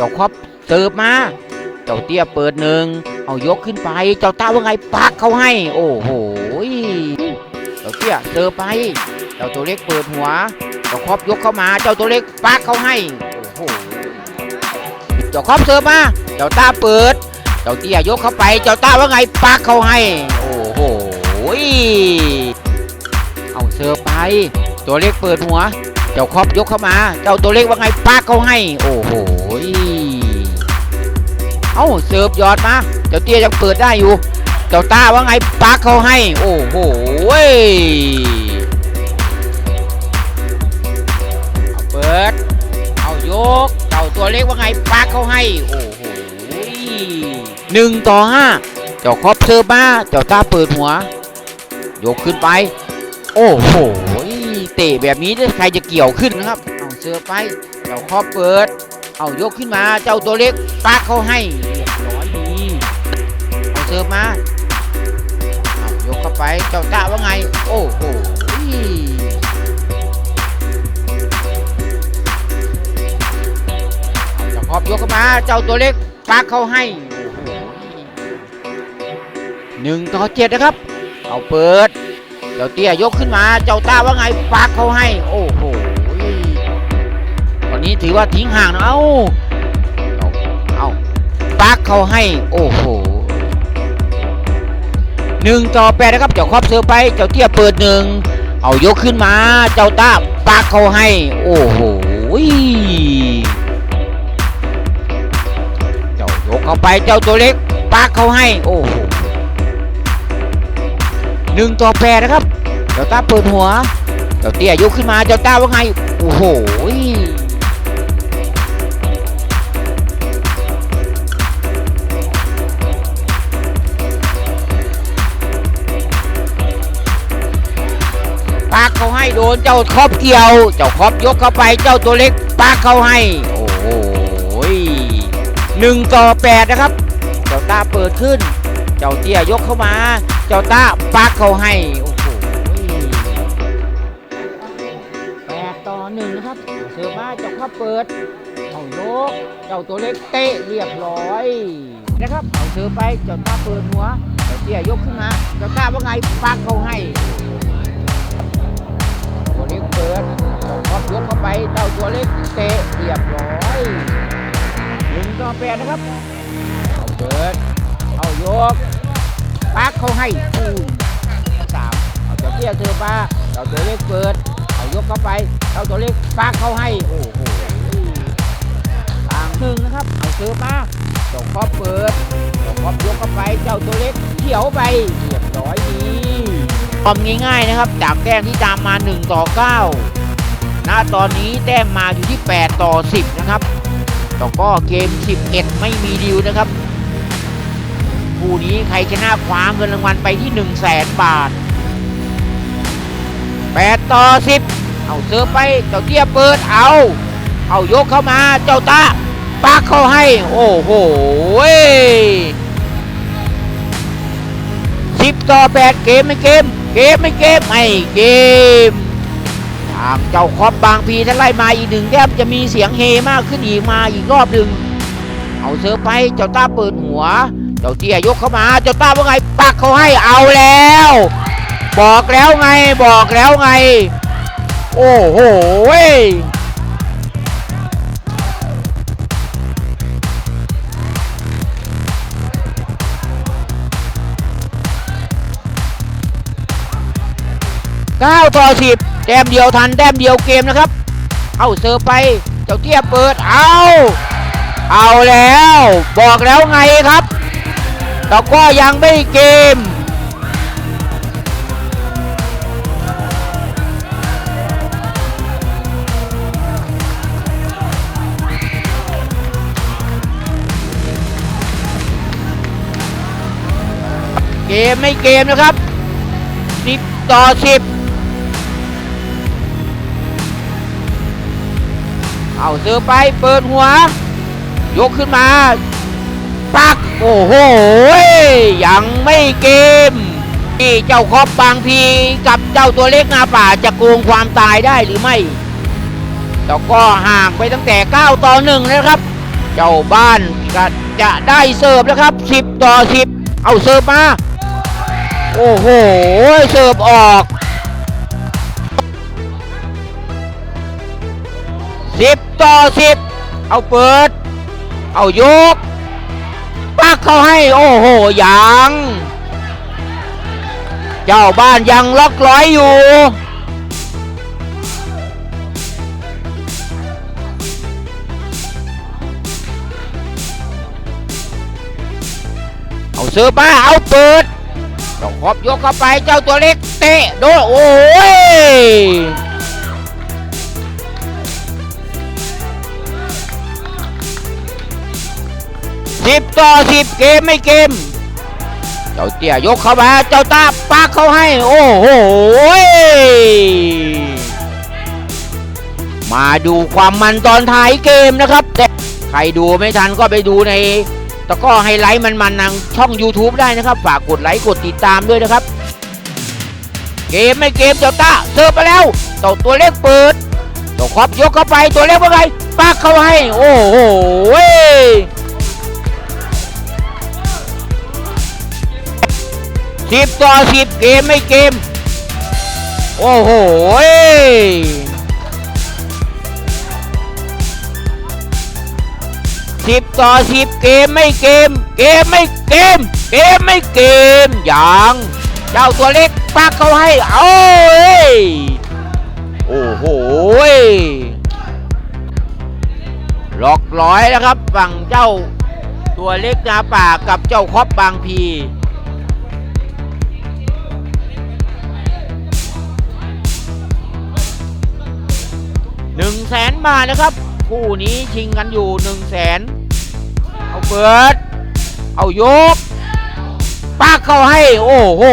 จ้าครอบเสิร์ฟมา เจ้าเตี้ยเปิดหนึ่งเอายกขึ้นไป เจ้าต้าว่าไงปักเขาให้ โอ้โหเจ้าเตี้ยเสิร์ฟไป เจ้าตัวเล็กเปิดหัว เจ้าครอบยกเข้ามา เจ้าตัวเล็กปักเขาให้ โอ้โห เจ้าครอบเสิร์ฟมา เจ้าต้าเปิด เจ้าเตี้ยยกเข้าไป เจ้าต้าว่าไงปักเขาให้ โอ้โห เอาเสิร์ฟไป ตัวเล็กเปิดหัว เจ้าครอบยกเข้ามา เจ้าตัวเล็กว่าไงปักเขาให้ โอ้โห อาเสิร์ฟยอดมาเจ้าเตี้ยยังเปิดได้อยู่ เจ้าตาว่าไงปักเขาให้ โอ้โหเอาเปิด เอายก เจ้าตัวเล็กว่าไงปักเขาให้ โอ้โหหนึ่งต่อห้าเจ้าครอบเสิร์ฟมา เจ้าตาเปิดหัว ยกขึ้นไป โอ้โหเตะแบบนี้ใครจะเกี่ยวขึ้นนะครับ เอาเสือไป เจ้าครอบเปิดเอายกขึ้นมาเจ้าตัวเล็กปากเขาให้ เอาเสือมาเอายกเข้าไปเจ้าตาว่าไง โอ้โหเอาเจ้าครอบยกเข้ามา เจ้าตัวเล็กปากเขาให้โอ้โหหนึ่งต่อเจ็ดนะครับ เอาเปิด เจ้าเตี้ยยกขึ้นมา เจ้าตาว่าไงปากเขาให้ โอ้โหวันนี้ถือว่าทิ้งห่างนะ เอ้า เอาเอาปากเขาให้ โอ้โห หนึ่งต่อแปดนะครับเจ้าครอบเสือไปเจ้าเตี้ยเปิดหนึ่งเอายกขึ้นมา เจ้าตาปากเขาให้ โอ้โหเจ้ายกเข้าไปเจ้าตัวเล็กปากเขาให้ โอ้โหหนึ่งต่อแปดนะครับ เจ้าต้าเปิดหัว เจ้าเตี้ยยกขึ้นมา เจ้าต้าว่าไง โอ้โห ยปากเขาให้โดนเจ้าครอบเกี่ยว เจ้าครอบยกเข้าไปเจ้าตัวเล็กปากเขาให้ โอ้โหหนึ่งต่อแปดนะครับ เจ้าตาเปิดขึ้น เจ้าเตี้ยยกเข้ามา เจ้าตาปักเขาให้โอ้โหแปดต่อหนึ่งนะครับเสือมาเจ้าข้าเปิดเอายกเจ้าตัวเล็กเตะเรียบร้อยนะครับเอาเสือไปเจ้าตาเปิดหัวเจ้าเตี้ยยกขึ้นมา เจ้าตาว่าไงปักเขาให้ เล็กเปิดเจ้าครอยกเข้าไปเจ้าตัวเล็กเตะเรียบร้อยหนึ่งต่อแปดนะครับเอาเปิดเอายกปักเขาให้อู้สามเอาเจ้าเตี้ยเธอปลาเจ้าตัวเล็กเปิด เอายกเข้าไปเจ้าตัวเล็กปักเขาให้โอ้โหต่างหนึ่งนะครับเอาเธอมาเจ้าครอบเปิดเจ้าครอบยกเข้าไปเจ้าตัวเล็กเขียวไปเรียบร้อยดี ความง่ายๆนะครับ จากแต้มที่ตามมา 1 ต่อ9ณตอนนี้แต้มมาอยู่ที่ 8 ต่อ 10 นะครับแต่ก็เกม 11 ไม่มีดิวนะครับคู่นี้ใครชนะคว้าเงินรางวัลไปที่ 1 0 0 0 0แสนบาท 8 ต่อ 10 เอาเสิร์ฟไปเจ้าเตี้ยเปิดเอา เอายกเข้ามาเจ้าตาปักเข้าให้ โอ้โหสิบต่อ 8 เกมไม่เกม เกมไม่เกมไม่เกมทางเจ้าคอบบางพีถ้าไล่มาอีกหนึ่งแทบจะมีเสียงเฮมากขึ้นอีกมาอีกรอบหนึ่งเอาเสิร์ฟไปเจ้าตาเปิดหัว เจ้าเตี้ยยกเข้ามา เจ้าต้าว่าไงปักเขาให้เอาแล้ว บอกแล้วไงบอกแล้วไง โอ้โห เก้าต่อสิบแต้มเดียวทันแต้มเดียวเกมนะครับ เอาเสิร์ฟไป เจ้าเตี้ยเปิด เอา เอาแล้ว บอกแล้วไงครับแต่ก็ยังไม่เกมเกมไม่เกมนะครับ 10 ต่อ 10 เอาเสือไปเปิดหัว ยกขึ้นมา ปัก โอ้โห ยังไม่เกมนี่เจ้าคอบบางพีกับเจ้าตัวเล็กงาป่าจะโกงความตายได้หรือไม่แต่ก็ห่างไปตั้งแต่ 9 ต่อ1แล้วครับ เจ้าบ้านก็จะได้เสิร์ฟแล้วครับ 10 ต่อ 10 เอาเสิร์ฟมา โอ้โห เสิร์ฟออก ต่อ10เอาเปิด เอายกปักเข้าให้ โอ้โหยัง เจ้าบ้านยังล็อกร้อยอยู่เอาเสือมาเอาเปิดต้องขอบยกเข้าไปเจ้าตัวเล็กเตะโดโอ้ย สิบต่อสิบเกมไม่เกม เจ้าเตี้ยยกเข้ามา เจ้าตาปากเขาให้ โอ้โห มาดูความมันตอนท้ายเกมนะครับ แต่ใครดูไม่ทันก็ไปดูในตะก้อไฮไลท์มันมันทางช่อง YouTube ได้นะครับ ฝากกดไลค์กดติดตามด้วยนะครับ เกมไม่เกมเจ้าตาเสิร์ฟไปแล้วเจ้าตัวเล็กเปิดเจ้าครอบยกเข้าไปตัวเล็กว่าไงปากเข้าให้ โอ้โห สิบต่อสิบเกมไม่เกม โอ้โหสิบต่อสิบเกมไม่เกม เกมไม่เกม เกมไม่เกมอยังเจ้าตัวเล็กปักเขาให้เอาเอ้ยโอ้โหล็อกร้อยแล้วครับฝั่งเจ้าตัวเล็กนาป่ากับเจ้าครอบบางพี นึ่งแสนบานะครับ คู่นี้ชิงกันอยู่หนึ่งแสนเอาเปิดเอายกปากเข้าให้ โอ้โห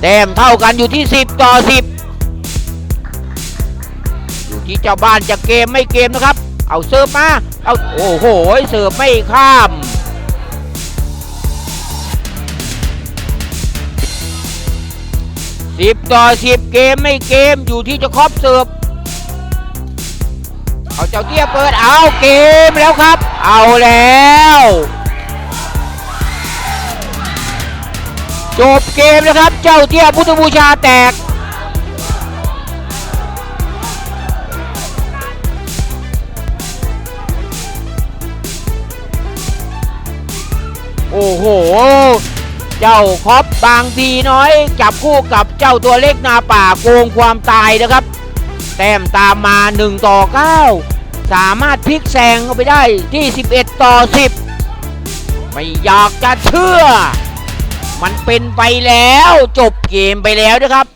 แต้มเท่ากันอยู่ที่ 10 ต่อ 10 อยู่ที่เจ้าบ้านจะเกมไม่เกมนะครับ เอาเสิร์ฟมา เอาโอ้โหเสิร์ฟไม่ข้ามสิบต่อสิบเกมไม่เกมอยู่ที่จะครอบเสิร์ฟ เอาเจ้าเตี้ยเปิดเอาเกมแล้วครับ เอาแล้วจบเกมนะครับ เจ้าเตี้ยพุทธบูชาแตก โอ้โห เจ้าคอปบางพีน้อย จับคู่กับเจ้าตัวเล็กนาป่าโกงความตายนะครับ แต้มตามมา 1 ต่อ 9 สามารถพลิกแซงเข้าไปได้ที่ 11 ต่อ 10 ไม่อยากจะเชื่อ มันเป็นไปแล้วจบเกมไปแล้วนะครับ